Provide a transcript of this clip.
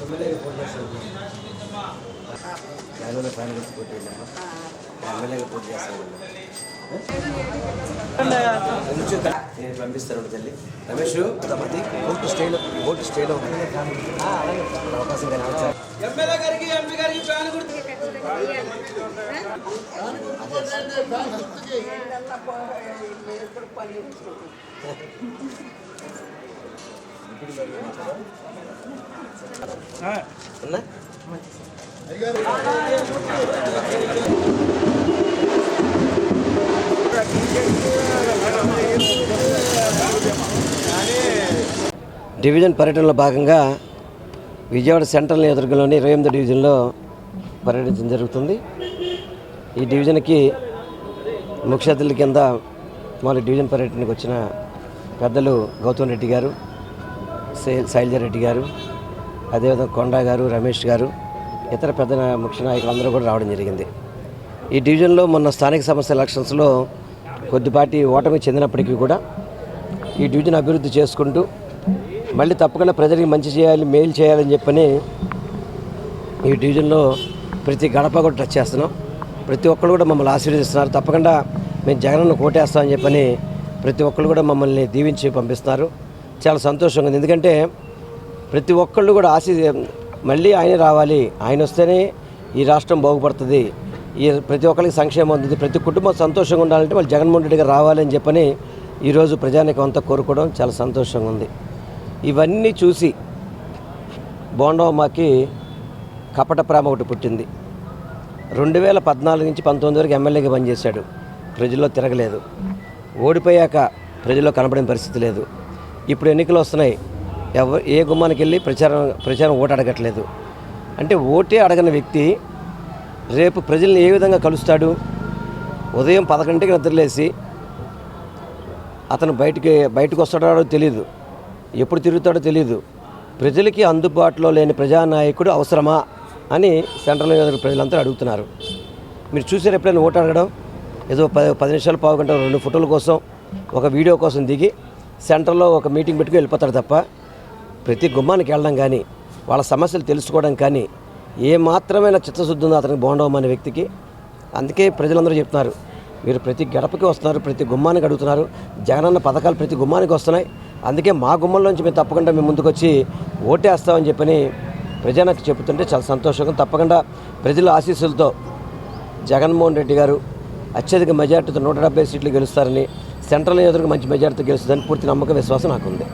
MLA పైన గుర్తు ఎమ్మెల్యేగా పోటీ చేస్తాను నేను పంపిస్తాను తల్లి రమేష్ తమది ఓటు స్టేలో ఓటు స్టేలో అవకాశం ఎమ్మెల్యే గారికి ఎంపీ గారికి డివిజన్ పర్యటనలో భాగంగా విజయవాడ సెంట్రల్ నియోజకవర్గంలోని ఇరవై ఎనిమిదో డివిజన్లో పర్యటించడం జరుగుతుంది. ఈ డివిజన్కి ముఖ్య అతిథుల కింద మన డివిజన్ పర్యటనకు వచ్చిన పెద్దలు గౌతమ్ రెడ్డి గారు శై- శైలజారెడ్డి గారు అదేవిధంగా కొండా గారు రమేష్ గారు ఇతర పెద్ద ముఖ్య నాయకులు అందరూ కూడా రావడం జరిగింది. ఈ డివిజన్లో మొన్న స్థానిక సంస్థ ఎలక్షన్స్లో కొద్దిపాటి ఓటమి చెందినప్పటికీ కూడా ఈ డివిజన్ అభివృద్ధి చేసుకుంటూ మళ్ళీ తప్పకుండా ప్రజలకి మంచి చేయాలి మేలు చేయాలని చెప్పని ఈ డివిజన్లో ప్రతి గడప కూడా టచ్ చేస్తున్నాం. ప్రతి ఒక్కరు కూడా మమ్మల్ని ఆశీర్వదిస్తున్నారు. తప్పకుండా మేము జగనన్న కోటేస్తామని చెప్పని ప్రతి ఒక్కరు కూడా మమ్మల్ని దీవించి పంపిస్తున్నారు. చాలా సంతోషంగా ఉంది. ఎందుకంటే ప్రతి ఒక్కళ్ళు కూడా ఆశీ మళ్ళీ ఆయన రావాలి. ఆయన వస్తేనే ఈ రాష్ట్రం బాగుపడుతుంది. ఈ ప్రతి ఒక్కరికి సంక్షేమం ఉంటుంది ప్రతి కుటుంబం సంతోషంగా ఉండాలంటే వాళ్ళు జగన్మోహన్ రెడ్డి గారు చెప్పని ఈరోజు ప్రజానికి అంతా కోరుకోవడం చాలా సంతోషంగా ఉంది. ఇవన్నీ చూసి బోండవమ్మకి కపట ప్రేమ ఒకటి పుట్టింది. రెండు వేల పద్నాలుగు నుంచి పంతొమ్మిది వరకు ఎమ్మెల్యేగా పనిచేశాడు. ప్రజల్లో తిరగలేదు. ఓడిపోయాక ప్రజల్లో కనపడిన పరిస్థితి లేదు. ఇప్పుడు ఎన్నికలు వస్తున్నాయి. ఎవ ఏ గుమ్మానికి వెళ్ళి ప్రచారం ప్రచారం ఓటు అడగట్లేదు. అంటే ఓటే అడగని వ్యక్తి రేపు ప్రజల్ని ఏ విధంగా కలుస్తాడు? ఉదయం పదకొండింటికి నిద్రలేసి అతను బయటికి బయటకు వస్తాడో తెలియదు ఎప్పుడు తిరుగుతాడో తెలియదు ప్రజలకి అందుబాటులో లేని ప్రజానాయకుడు అవసరమా? అని సెంట్రల్ ప్రజలంతా అడుగుతున్నారు. మీరు చూసారు ఎప్పుడైనా ఓటు అడగడం? ఏదో పది పది నిమిషాలు పావు గంట రెండు ఫోటోల కోసం ఒక వీడియో కోసం దిగి సెంటర్లో ఒక మీటింగ్ పెట్టుకుని వెళ్ళిపోతాడు తప్ప ప్రతి గుమ్మానికి వెళ్ళడం కానీ వాళ్ళ సమస్యలు తెలుసుకోవడం కానీ ఏ మాత్రమైన చిత్తశుద్ధి ఉందో అతనికి బాగుండవు అనే వ్యక్తికి అందుకే ప్రజలందరూ చెప్తున్నారు. మీరు ప్రతి గడపకి వస్తున్నారు ప్రతి గుమ్మానికి అడుగుతున్నారు జగనన్న పథకాలు ప్రతి గుమ్మానికి వస్తున్నాయి. అందుకే మా గుమ్మంలోంచి మేము తప్పకుండా మేము ముందుకొచ్చి ఓటేస్తామని చెప్పని ప్రజలకు చెబుతుంటే చాలా సంతోషంగా తప్పకుండా ప్రజల ఆశీస్సులతో జగన్మోహన్ రెడ్డి గారు అత్యధిక మెజార్టీతో నూట డెబ్బై సీట్లు గెలుస్తారని సెంట్రల్ నియోజకవర్గం మంచి మెజార్టీతో గెలుస్తుందని పూర్తి నమ్మకం విశ్వాసం నాకుంది.